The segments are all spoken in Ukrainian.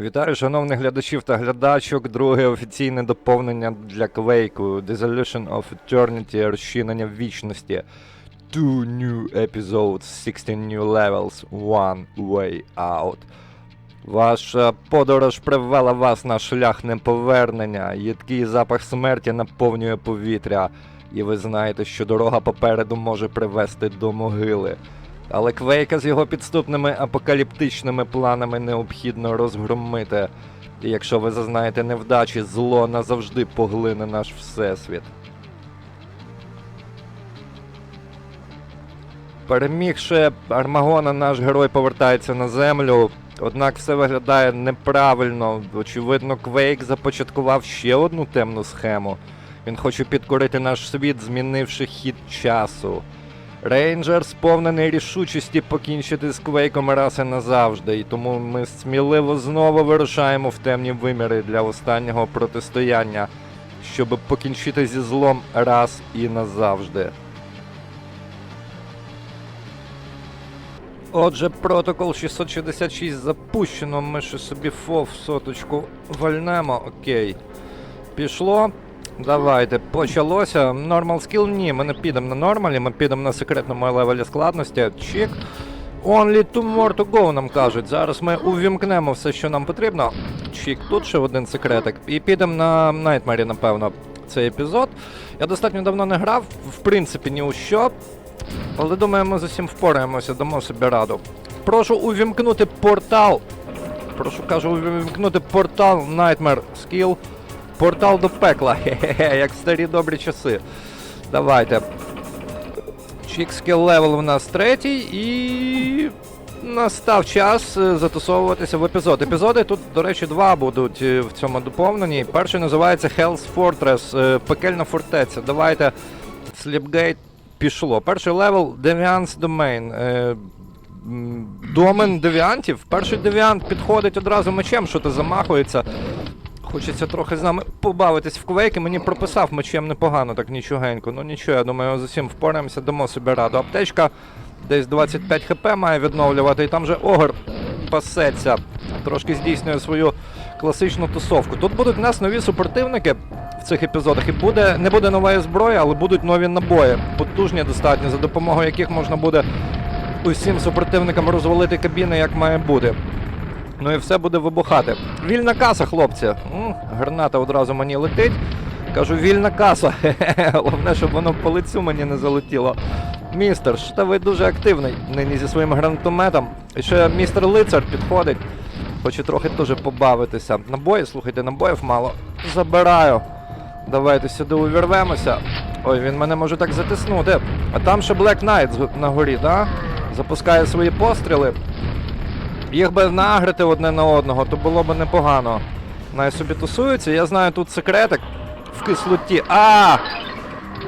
Вітаю, шановних глядачів та глядачок. Друге офіційне доповнення для Квейку. Dissolution of Eternity, розчинення вічності. Two new episodes, 16 new levels, one way out. Ваша подорож привела вас на шлях неповернення. Їдкий запах смерті наповнює повітря. І ви знаєте, що дорога попереду може привести до могили. Але Квейка з його підступними апокаліптичними планами необхідно розгромити. І якщо ви зазнаєте невдачі, зло назавжди поглине наш всесвіт. Перемігши Армагона, наш герой повертається на землю. Однак все виглядає неправильно. Очевидно, Квейк започаткував ще одну темну схему. Він хоче підкорити наш світ, змінивши хід часу. Рейнджер сповнений рішучості покінчити з Квейком раз і назавжди, і тому ми сміливо знову вирушаємо в темні виміри для останнього протистояння, щоб покінчити зі злом раз і назавжди. Отже, протокол 666 запущено. Ми ще собі фов соточку вальнемо. Окей. Пішло. Давайте, почалося. Нормал скіл ні, ми не підемо на нормалі, ми підемо на секретному левелі складності. Чик. Only two more to go, нам кажуть. Зараз ми увімкнемо все, що нам потрібно. Чик, тут ще один секретик. І підемо на Найтмері, напевно, цей епізод. Я достатньо давно не грав, в принципі, ні у що. Але думаю, ми з усім впораємося, дамо собі раду. Прошу увімкнути портал. Прошу кажу, увімкнути портал Nightmare Skill. Портал до пекла. Хе-хе-хе, як старі добрі часи. Давайте. Чік скіл левел у нас третій і. Настав час е, затусовуватися в епізод. Епізоди тут, до речі, два будуть е, в цьому доповненні. Перший називається Hell's Fortress, е, пекельна фортеця. Давайте. Slipgate пішло. Перший левел Deviant's Domain. Домен девіантів. Перший девіант підходить одразу мечем, що то замахується. Хочеться трохи з нами побавитись в квейки. Мені прописав мечем непогано, так нічогенько. Ну нічого, я думаю, з усім впораємося, дамо собі раду. Аптечка десь 25 хп має відновлювати, і там же огр пасеться. Трошки здійснює свою класичну тусовку. Тут будуть в нас нові супротивники в цих епізодах. І буде не буде нової зброї, але будуть нові набої. Потужні достатньо, за допомогою яких можна буде усім супротивникам розвалити кабіни, як має бути. Ну і все буде вибухати. Вільна каса, хлопці. Граната одразу мені летить. Кажу, вільна каса. Головне, щоб воно по лицю мені не залетіло. Містер, що ви дуже активний нині зі своїм гранатометом. І ще містер лицар підходить. Хоче трохи теж побавитися. Набої, слухайте, набоїв мало. Забираю. Давайте сюди увірвемося. Ой, він мене може так затиснути. А там ще Black Knight на горі, да? Запускає свої постріли. Їх би нагрити одне на одного, то було б непогано. Най собі тусуються. Я знаю тут секретик в кислоті. А!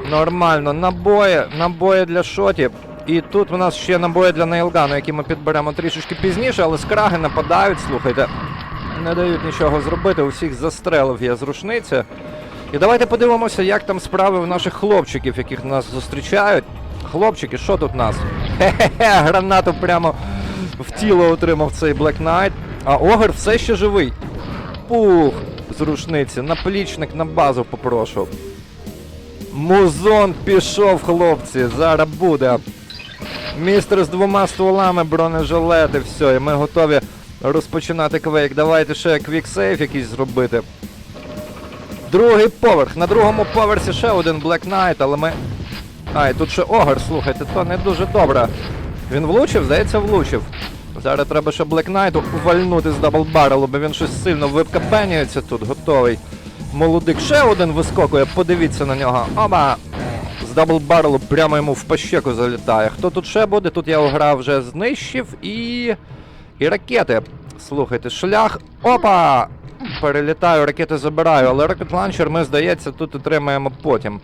Нормально, набої, набої для шотів. І тут у нас ще набої для нейлгану, які ми підберемо трішечки пізніше, але скраги нападають, слухайте. Не дають нічого зробити, усіх застрелив я з рушниці. І давайте подивимося, як там справи в наших хлопчиків, яких нас зустрічають. Хлопчики, що тут у нас? Хе-хе-хе, гранату прямо в тіло отримав цей Black Knight. А Огр все ще живий. Пух, з рушниці. Наплічник на базу попрошу. Музон пішов, хлопці, зараз буде. Містер з двома стволами, бронежилети, все, і ми готові розпочинати квейк. Давайте ще квіксейф якийсь зробити. Другий поверх. На другому поверсі ще один Black Knight, але ми. А, і тут ще Огр, слухайте, то не дуже добре. Він влучив, здається, влучив. Зараз треба ще Black Knight вальнути з даблбарелу, бо він щось сильно випкапенюється тут, готовий. Молодик ще один вискокує, подивіться на нього. Оба! З даблбарелу прямо йому в пащеку залітає. Хто тут ще буде? Тут я грав вже знищив і. І ракети. Слухайте, шлях. Опа! Перелітаю, ракети забираю, але ракет ланчер ми, здається, тут отримаємо потім.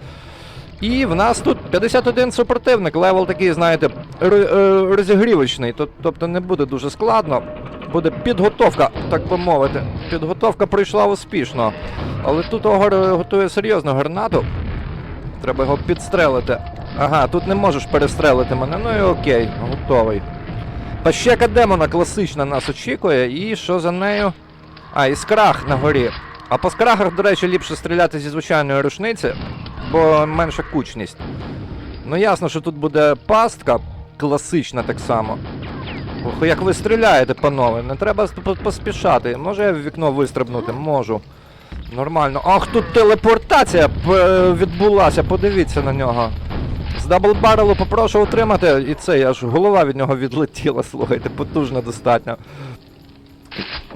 І в нас тут 51 супротивник, левел такий, знаєте, е, розігрівочний, тобто не буде дуже складно. Буде підготовка, так би мовити. Підготовка пройшла успішно. Але тут Огор готує серйозну гранату. Треба його підстрелити. Ага, тут не можеш перестрелити мене, ну і окей, готовий. Пащека демона класична нас очікує, і що за нею? А, і скрах на горі. А по скрахах, до речі, ліпше стріляти зі звичайної рушниці, бо менша кучність. Ну ясно, що тут буде пастка, класична так само. Ох, як ви стріляєте, панове, не треба поспішати. Може я в вікно вистрибнути? Можу. Нормально. Ах, тут телепортація відбулася, подивіться на нього. З даблбарелу попрошу отримати, і це, аж голова від нього відлетіла, слухайте, потужно достатньо.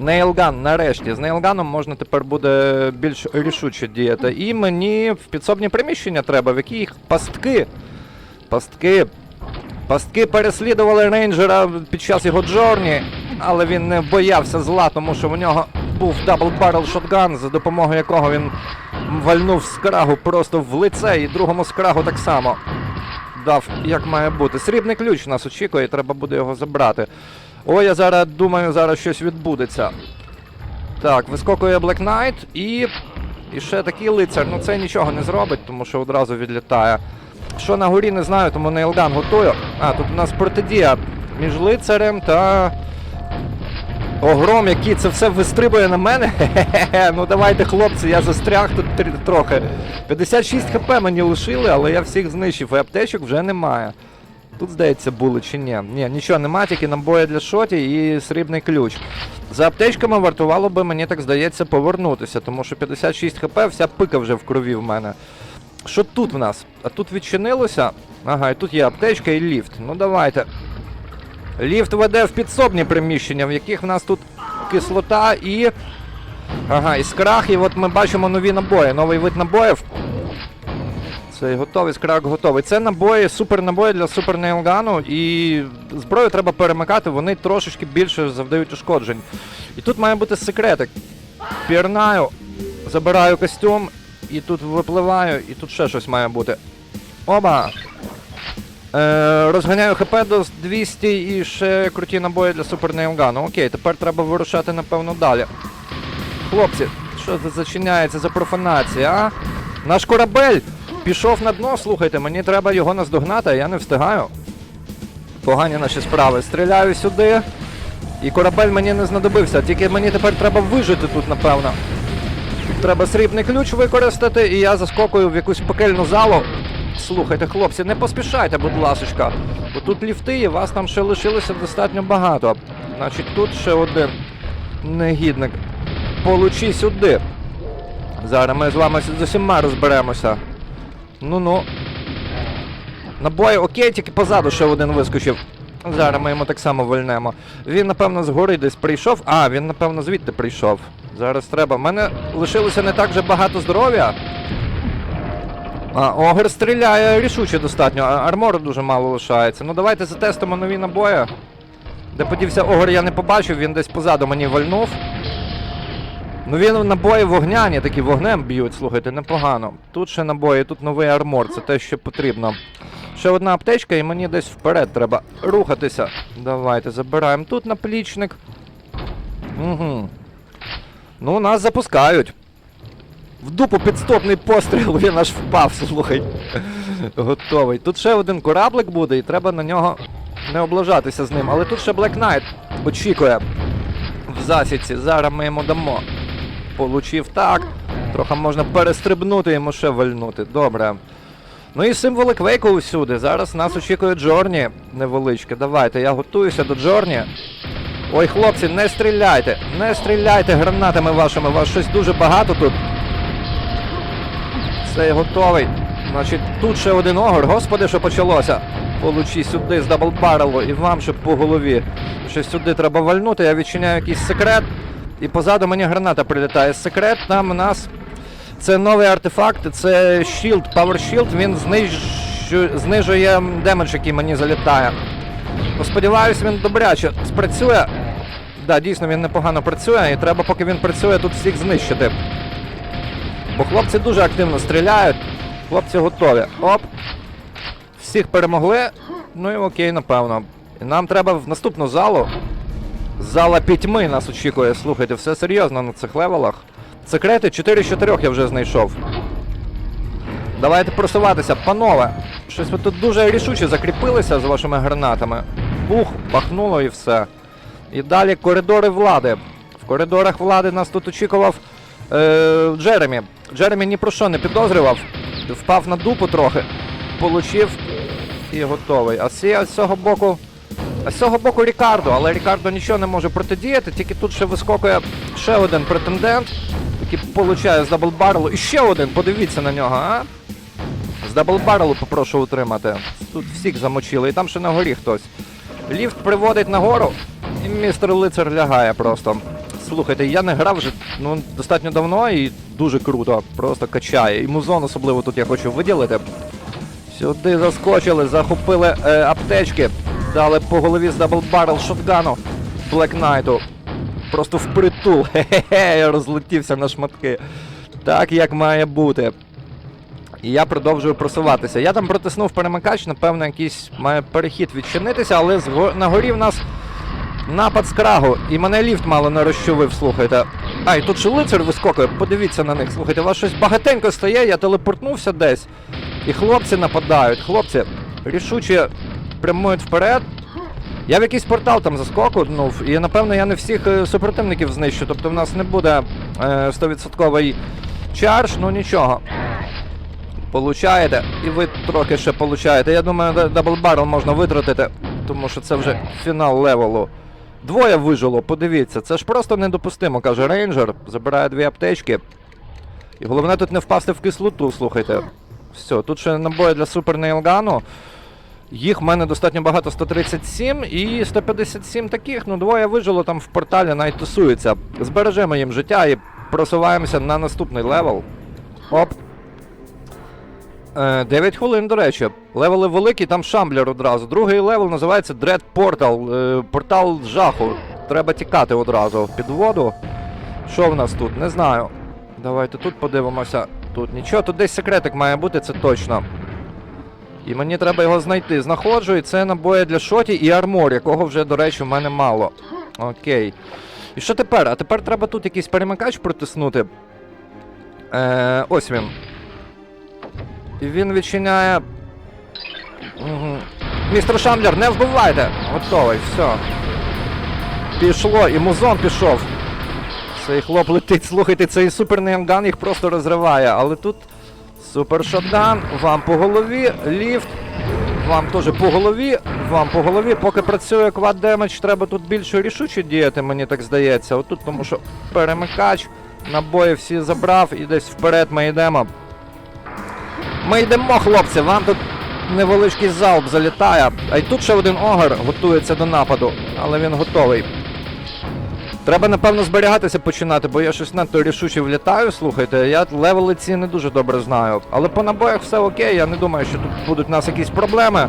Нейлган, нарешті. З нейлганом можна тепер буде більш рішуче діяти. І мені в підсобні приміщення треба, в яких пастки. Пастки. Пастки переслідували рейнджера під час його джорні, але він не боявся зла, тому що в нього був дабл баррел шотган, за допомогою якого він вальнув скрагу просто в лице, і другому скрагу так само дав, як має бути. Срібний ключ нас очікує, треба буде його забрати. О, я зараз думаю, зараз щось відбудеться. Так, вискокує Black Knight і. І ще такий лицар. Ну це нічого не зробить, тому що одразу відлітає. Що на горі не знаю, тому Нейлган готую. А, тут у нас протидія між лицарем та. Огром, який це все вистрибує на мене. Хе-хе-хе. Ну давайте, хлопці, я застряг тут трохи. 56 хп мені лишили, але я всіх знищив, і аптечок вже немає. Тут, здається, були чи ні. Ні, нічого нема, тільки набої для шоті і срібний ключ. За аптечками вартувало би, мені так здається, повернутися, тому що 56 хп, вся пика вже в крові в мене. Що тут в нас? А тут відчинилося. Ага, і тут є аптечка і ліфт. Ну давайте. Ліфт веде в підсобні приміщення, в яких в нас тут кислота і. Ага, і скрах, і от ми бачимо нові набої, новий вид набоїв. Це готовий, скрак готовий. Це набої, супер набої для супер нейлгану, і зброю треба перемикати, вони трошечки більше завдають ушкоджень. І тут має бути секретик. Пірнаю, забираю костюм, і тут випливаю, і тут ще щось має бути. Оба! Е, розганяю хп до 200 і ще круті набої для супер нейлгану. Окей, тепер треба вирушати, напевно, далі. Хлопці, що це зачиняється за профанація, а? Наш корабель пішов на дно, слухайте, мені треба його наздогнати, а я не встигаю. Погані наші справи. Стріляю сюди. І корабель мені не знадобився, тільки мені тепер треба вижити тут, напевно. Треба срібний ключ використати, і я заскокую в якусь пекельну залу. Слухайте, хлопці, не поспішайте, будь ласочка. Бо тут ліфти і вас там ще лишилося достатньо багато. Значить, тут ще один негідник. Получи сюди. Зараз ми з вами з усіма розберемося. Ну-ну. Набої, окей, тільки позаду ще один вискочив. Зараз ми йому так само вильнемо. Він, напевно, згори десь прийшов. А, він, напевно, звідти прийшов. Зараз треба. У мене лишилося не так вже багато здоров'я. А, Огр стріляє рішуче достатньо, а армору дуже мало лишається. Ну давайте затестимо нові набої. Де подівся Огр, я не побачив, він десь позаду мені вальнув. Ну він набої вогняні, такі вогнем б'ють, слухайте, непогано. Тут ще набої, тут новий армор, це те, що потрібно. Ще одна аптечка, і мені десь вперед треба рухатися. Давайте забираємо тут наплічник. Угу. Ну, нас запускають. В дупу підстопний постріл, він аж впав, слухай. Готовий. Тут ще один кораблик буде, і треба на нього не облажатися з ним. Але тут ще Black Knight очікує в засідці. Зараз ми йому дамо. Получив так. Трохи можна перестрибнути йому ще вальнути. Добре. Ну і символи квейку усюди. Зараз нас очікує Джорні невеличке. Давайте, я готуюся до Джорні. Ой, хлопці, не стріляйте! Не стріляйте гранатами вашими, вас щось дуже багато тут. Все, готовий. Значить, тут ще один огор. Господи, що почалося. Получи сюди з даблбарелу і вам ще по голові. Ще сюди треба вальнути, я відчиняю якийсь секрет. І позаду мені граната прилітає. Секрет там у нас. Це новий артефакт, це Shield, Power Shield, він знижу- знижує демедж, який мені залітає. Сподіваюсь, він добряче спрацює. Да, дійсно він непогано працює, і треба, поки він працює, тут всіх знищити. Бо хлопці дуже активно стріляють. Хлопці готові. Оп. Всіх перемогли. Ну і окей, напевно. І нам треба в наступну залу. Зала пітьми нас очікує. Слухайте, все серйозно на цих левелах. Секрети 4 з 4 я вже знайшов. Давайте просуватися, панове. Щось ви тут дуже рішуче закріпилися з вашими гранатами. Бух, бахнуло і все. І далі коридори влади. В коридорах влади нас тут очікував е, Джеремі. Джеремі ні про що не підозрював. Впав на дупу трохи, получив і готовий. А з цього боку. З цього боку Рікардо, але Рікардо нічого не може протидіяти, тільки тут ще вискокує ще один претендент, який получає з даблбарелу. І ще один, подивіться на нього, а? З даблбарелу попрошу утримати. Тут всіх замочили, і там ще на горі хтось. Ліфт приводить нагору, і містер лицар лягає просто. Слухайте, я не грав вже ну, достатньо давно і дуже круто, просто качає. І музон особливо тут я хочу виділити. Сюди заскочили, захопили е, аптечки, дали по голові з даблбарел шотгану Black Knight'у. Просто впритул. Хе-хе-хе, розлетівся на шматки. Так як має бути. І я продовжую просуватися. Я там протиснув перемикач, напевно, якийсь має перехід відчинитися, але на горі в нас напад з крагу. І мене ліфт мало не розчувив, слухайте. А, і тут ще лицар вискокує, подивіться на них. Слухайте, у вас щось багатенько стає, я телепортнувся десь. І хлопці нападають. Хлопці рішуче прямують вперед. Я в якийсь портал там заскокнув, і напевно я не всіх е, супротивників знищу. Тобто в нас не буде е, 100% чардж, ну нічого. Получаєте, і ви трохи ще получаєте. Я думаю, даблбарл можна витратити, тому що це вже фінал левелу. Двоє вижило, подивіться, це ж просто недопустимо, каже рейнджер. Забирає дві аптечки. І головне тут не впасти в кислоту, слухайте. Все, тут ще набої для супер нейлгану. Їх в мене достатньо багато 137 і 157 таких. Ну, двоє вижило там в порталі, навіть тусуються. Збережемо їм життя і просуваємося на наступний левел. Оп. Е, 9 хвилин, до речі. Левели великі, там шамблер одразу. Другий левел називається Dread Portal. Е, портал жаху. Треба тікати одразу під воду. Що в нас тут? Не знаю. Давайте тут подивимося. Тут нічого, тут десь секретик має бути, це точно. І мені треба його знайти. Знаходжу, і це набої для шоті і армор, якого вже, до речі, в мене мало. Окей. І що тепер? А тепер треба тут якийсь перемикач протиснути. Е, ось він. І він відчиняє. Угу. Містер Шамблер, не вбивайте! Готовий, все. Пішло, і музон пішов. Цей хлоп летить, слухайте, цей супер неонган їх просто розриває, але тут супер шотган, вам по голові, ліфт, вам теж по голові, вам по голові. Поки працює квад демедж, треба тут більше рішуче діяти, мені так здається. Отут, тому що перемикач, набої всі забрав і десь вперед ми йдемо. Ми йдемо, хлопці, вам тут невеличкий залп залітає. А й тут ще один огар готується до нападу, але він готовий. Треба, напевно, зберігатися починати, бо я щось надто рішуче влітаю, слухайте. Я левели ці не дуже добре знаю. Але по набоях все окей, я не думаю, що тут будуть у нас якісь проблеми.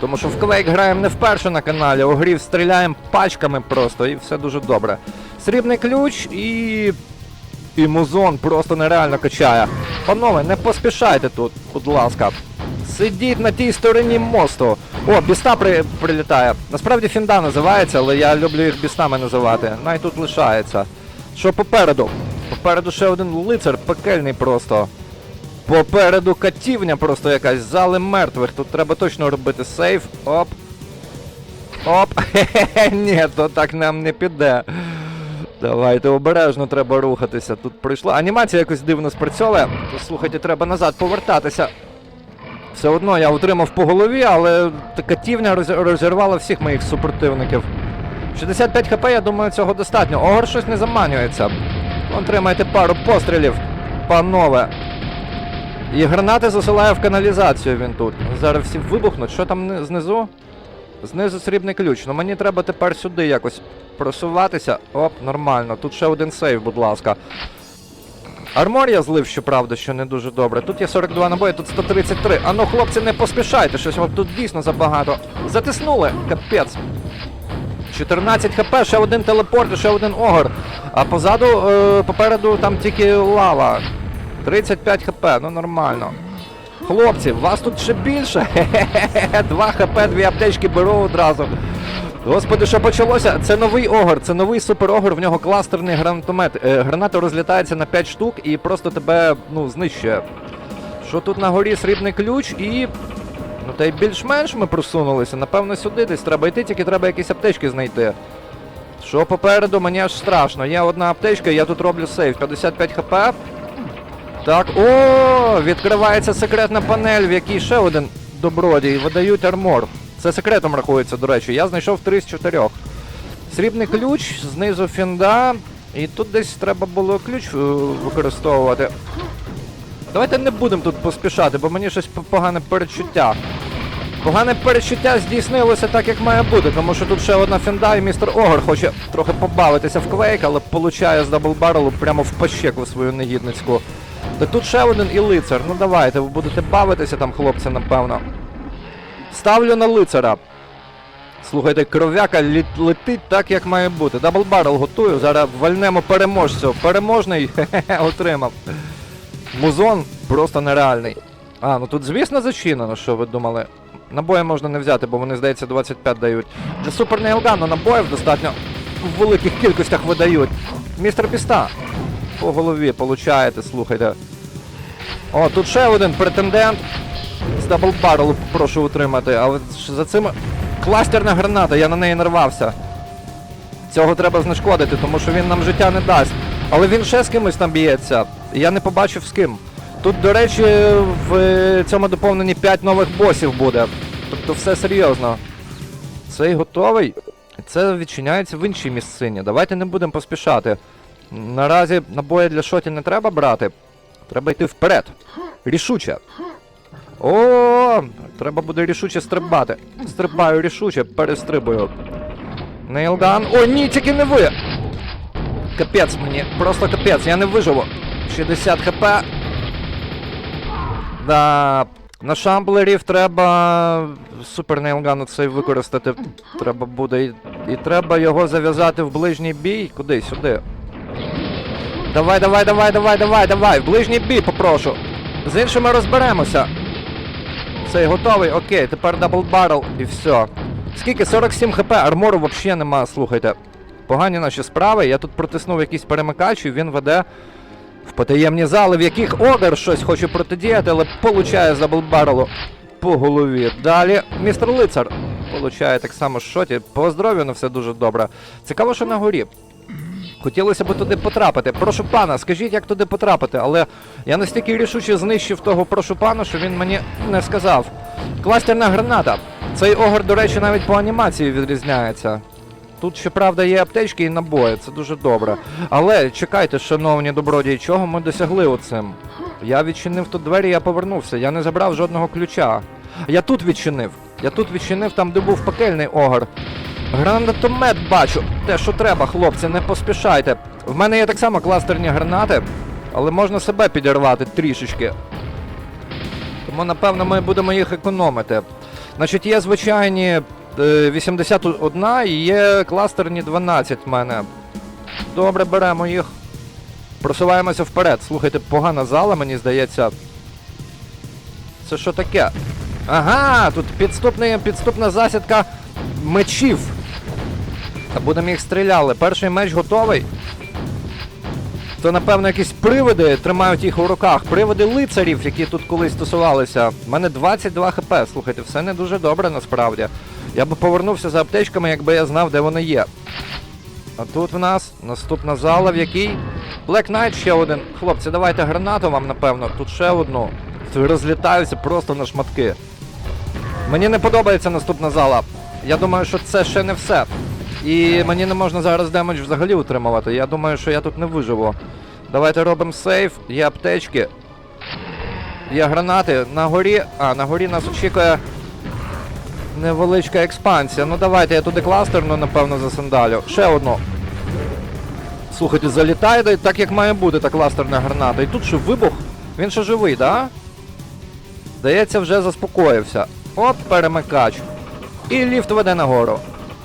Тому що в Quake граємо не вперше на каналі, у грі стріляємо пачками просто і все дуже добре. Срібний ключ і. І музон просто нереально качає. Панове, не поспішайте тут, будь ласка. Сидіть на тій стороні мосту. О, біста при, прилітає. Насправді фінда називається, але я люблю їх бістами називати. Най тут лишається. Що попереду? Попереду ще один лицар пекельний просто. Попереду катівня просто якась, зали мертвих. Тут треба точно робити сейф. Оп. Оп. Хе-хе-хе, ні, то так нам не піде. Давайте обережно треба рухатися. Тут прийшла. Анімація якось дивно спрацьовує. Слухайте, треба назад повертатися. Все одно я отримав по голові, але та катівня розірвала всіх моїх супротивників. 65 хп, я думаю, цього достатньо. Огор щось не заманюється. Отримайте пару пострілів, панове. І гранати засилає в каналізацію він тут. Зараз всі вибухнуть. Що там знизу? Знизу срібний ключ. Ну мені треба тепер сюди якось просуватися. Оп, нормально. Тут ще один сейв, будь ласка. Армор я злив, щоправда, що не дуже добре. Тут є 42 набої, тут 133. А ну, хлопці, не поспішайте, щось вам тут дійсно забагато. Затиснули, капець. 14 хп, ще один телепорт, ще один огор. А позаду, е, попереду там тільки лава. 35 хп, ну нормально. Хлопці, вас тут ще більше. Хе-хе-хе, 2 хп, дві аптечки беру одразу. Господи, що почалося? Це новий огор, це новий супер-огор, в нього кластерний гранатомет. Е, граната розлітається на 5 штук і просто тебе ну, знищує. Що тут на горі срібний ключ і. Ну та й більш-менш ми просунулися. Напевно, сюди десь треба йти, тільки треба якісь аптечки знайти. Що попереду, мені аж страшно. Є одна аптечка, я тут роблю сейф. 55 хп. Так, о, відкривається секретна панель, в якій ще один добродій. Видають армор. Це секретом рахується, до речі. Я знайшов 3 з 4. Срібний ключ, знизу фінда. І тут десь треба було ключ е, використовувати. Давайте не будемо тут поспішати, бо мені щось погане передчуття. Погане передчуття здійснилося так, як має бути, тому що тут ще одна фінда, і містер Огор хоче трохи побавитися в квейк, але получає з даблбарелу прямо в пащеку свою негідницьку. Та тут ще один і лицар. Ну давайте, ви будете бавитися там, хлопці, напевно. Ставлю на лицара. Слухайте, кров'яка летить так, як має бути. Даблбарел готую. Зараз вальнемо переможцю. Переможний хе-хе, отримав. Музон просто нереальний. А, ну тут, звісно, зачинено, що ви думали. Набої можна не взяти, бо вони, здається, 25 дають. Для супер нейлгану набоїв достатньо в великих кількостях видають. Містер Піста. По голові получаєте, слухайте. О, тут ще один претендент. З даблбарелу прошу утримати. А от ж за цим кластерна граната, я на неї нарвався. Цього треба знешкодити, тому що він нам життя не дасть. Але він ще з кимось там б'ється. Я не побачив з ким. Тут, до речі, в цьому доповненні 5 нових босів буде. Тобто все серйозно. Цей готовий. Це відчиняється в іншій місцині. Давайте не будемо поспішати. Наразі набої для шоті не треба брати. Треба йти вперед. Рішуче. О, треба буде рішуче стрибати. Стрибаю рішуче, перестрибую. Нейлган. О, ні, тільки не ви! Капець мені, просто капець, я не виживу. 60 хп. Да. На шамблерів треба супер нейлган цей використати. Треба буде. І, і треба його зав'язати в ближній бій. Куди? Сюди. Давай, давай, давай, давай, давай, давай. В ближній бій попрошу. З іншими розберемося. Цей готовий, окей, тепер дабл баррел і все. Скільки? 47 хп, армору взагалі нема, слухайте. Погані наші справи. Я тут протиснув якийсь перемикач, і він веде в потаємні зали, в яких Огар щось хоче протидіяти, але получає з даблбарелу по голові. Далі містер Лицар получає так само шоті. По здоров'ю не все дуже добре. Цікаво, що на горі. Хотілося б туди потрапити. Прошу пана, скажіть, як туди потрапити, але я настільки рішуче знищив того прошу пана, що він мені не сказав. Кластерна граната. Цей огор, до речі, навіть по анімації відрізняється. Тут, щоправда, є аптечки і набої, це дуже добре. Але чекайте, шановні добродії, чого ми досягли оцим? Я відчинив тут двері, я повернувся, я не забрав жодного ключа. Я тут відчинив. Я тут відчинив там, де був пекельний огор. Гранатомет бачу. Те, що треба, хлопці, не поспішайте. В мене є так само кластерні гранати, але можна себе підірвати трішечки. Тому, напевно, ми будемо їх економити. Значить, є звичайні е, 81 і є кластерні 12 в мене. Добре, беремо їх. Просуваємося вперед. Слухайте, погана зала, мені здається. Це що таке? Ага, тут підступна засідка мечів. Та будемо їх стріляли. Перший меч готовий. То, напевно, якісь привиди тримають їх у руках. Привиди лицарів, які тут колись стосувалися. У мене 22 хп. Слухайте, все не дуже добре насправді. Я би повернувся за аптечками, якби я знав, де вони є. А тут в нас наступна зала, в якій. Black Knight ще один. Хлопці, давайте гранату вам, напевно. Тут ще одну. Розлітаються просто на шматки. Мені не подобається наступна зала. Я думаю, що це ще не все. І мені не можна зараз демедж взагалі утримувати. Я думаю, що я тут не виживу. Давайте робимо сейф, є аптечки. Є гранати. На горі. А, на горі нас очікує невеличка експансія. Ну давайте я туди кластерну, напевно, засандалю. Ще одну. Слухайте, залітає так, як має бути та кластерна граната. І тут що вибух? Він ще живий, да? Здається, вже заспокоївся. Оп, перемикач. І ліфт веде нагору.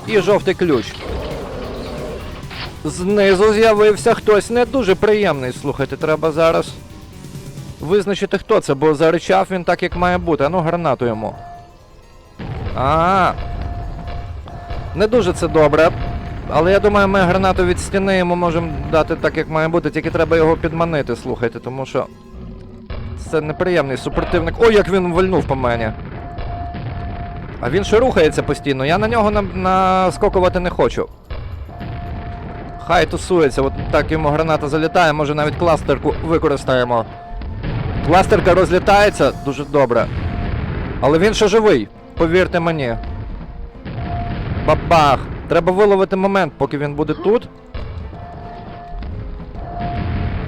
І жовтий ключ. Знизу з'явився хтось не дуже приємний. Слухайте, треба зараз визначити, хто це, бо заричав він так, як має бути. Ану, гранату йому. А. Не дуже це добре. Але я думаю, ми гранату від стіни йому можемо дати так, як має бути, тільки треба його підманити, слухайте, тому що. Це неприємний супротивник. Ой, як він вальнув по мені. А він ще рухається постійно. Я на нього наскокувати не хочу. Хай тусується, от так йому граната залітає, може навіть кластерку використаємо. Кластерка розлітається дуже добре. Але він ще живий, повірте мені. Бабах! Треба виловити момент, поки він буде тут.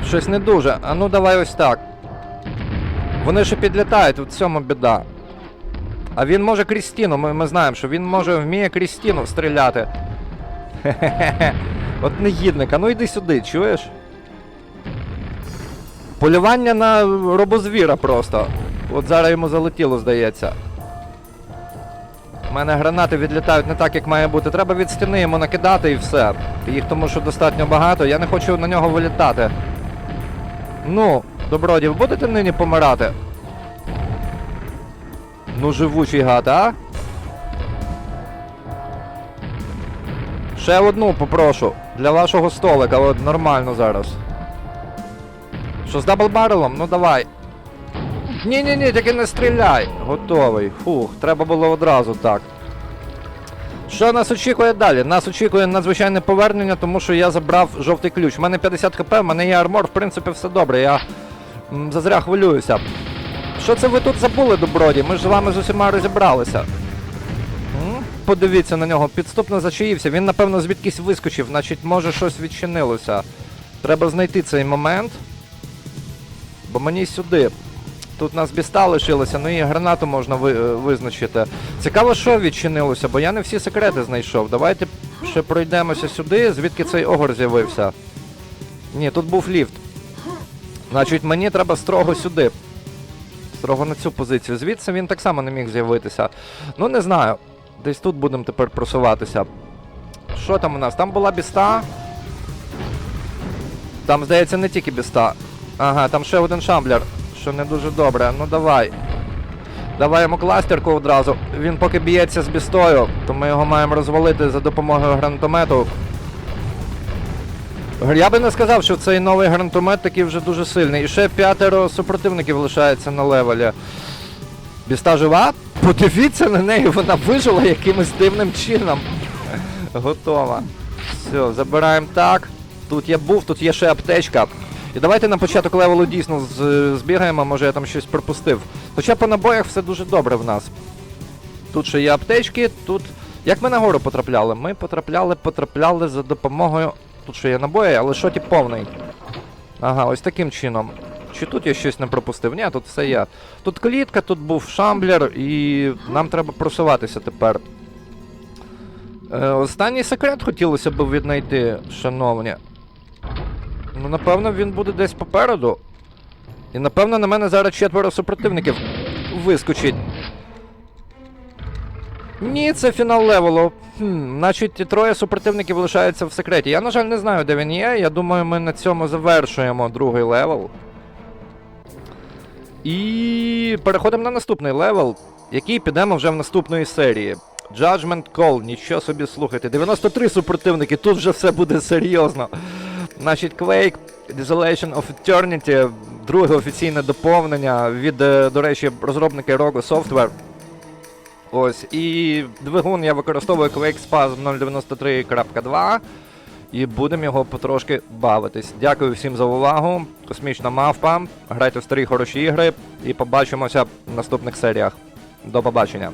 Щось не дуже. А ну давай ось так. Вони ще підлітають, в цьому біда. А він може Крістіну, ми, ми знаємо, що він може вміє Крістіну стріляти. Хе-хе-хе. От негідник, а ну йди сюди, чуєш? Полювання на робозвіра просто. От зараз йому залетіло, здається. У мене гранати відлітають не так, як має бути. Треба від стіни йому накидати і все. Їх тому що достатньо багато, я не хочу на нього вилітати. Ну, добродів, будете нині помирати? Ну, живучий гад, а? Ще одну попрошу. Для вашого столика, от нормально зараз. Що з даблбарелом? Ну давай. Ні-ні-ні, тільки не стріляй. Готовий. Фух, треба було одразу так. Що нас очікує далі? Нас очікує надзвичайне повернення, тому що я забрав жовтий ключ. У мене 50 хп, в мене є армор, в принципі, все добре. Я зазря хвилююся. Що це ви тут забули, доброді? Ми ж з вами з усіма розібралися. Подивіться на нього, підступно зачаївся. Він, напевно, звідкись вискочив, значить, може щось відчинилося. Треба знайти цей момент. Бо мені сюди. Тут нас біста лишилося, ну і гранату можна ви, е, визначити. Цікаво, що відчинилося, бо я не всі секрети знайшов. Давайте ще пройдемося сюди, звідки цей огор з'явився. Ні, тут був ліфт. Значить, мені треба строго сюди. Строго на цю позицію. Звідси він так само не міг з'явитися. Ну, не знаю. Десь тут будемо тепер просуватися. Що там у нас? Там була біста. Там, здається, не тільки біста. Ага, там ще один шамблер, що не дуже добре. Ну давай. Давай йому кластерку одразу. Він поки б'ється з бістою, то ми його маємо розвалити за допомогою гранатомету. Я би не сказав, що цей новий гранатомет такий вже дуже сильний. І ще п'ятеро супротивників лишається на левелі. Біста жива? Подивіться на неї, вона вижила якимось дивним чином. Готова. Все, забираємо так. Тут я був, тут є ще аптечка. І давайте на початок левелу дійсно збігаємо, може я там щось пропустив. Хоча по набоях все дуже добре в нас. Тут ще є аптечки, тут. Як ми на гору потрапляли? Ми потрапляли, потрапляли за допомогою. Тут ще є набої, але шоті повний. Ага, ось таким чином. Чи тут я щось не пропустив? Ні, тут все є. Тут клітка, тут був шамблер, і нам треба просуватися тепер. Е, останній секрет хотілося б віднайти, шановні. Ну, напевно, він буде десь попереду. І напевно на мене зараз четверо супротивників вискочить. Ні, це фінал левелу. Хм, значить, троє супротивників лишаються в секреті. Я, на жаль, не знаю, де він є. Я думаю, ми на цьому завершуємо другий левел. І переходимо на наступний левел, який підемо вже в наступної серії. Judgment Call, нічого собі слухайте. 93 супротивники, тут вже все буде серйозно. Значить, Quake, Desolation of Eternity, друге офіційне доповнення від, е, до речі, розробники Rogo Software. Ось, і двигун я використовую Quake Spasm 093.2. І будемо його потрошки бавитись. Дякую всім за увагу. Космічна мавпа. Грайте в старі хороші ігри і побачимося в наступних серіях. До побачення.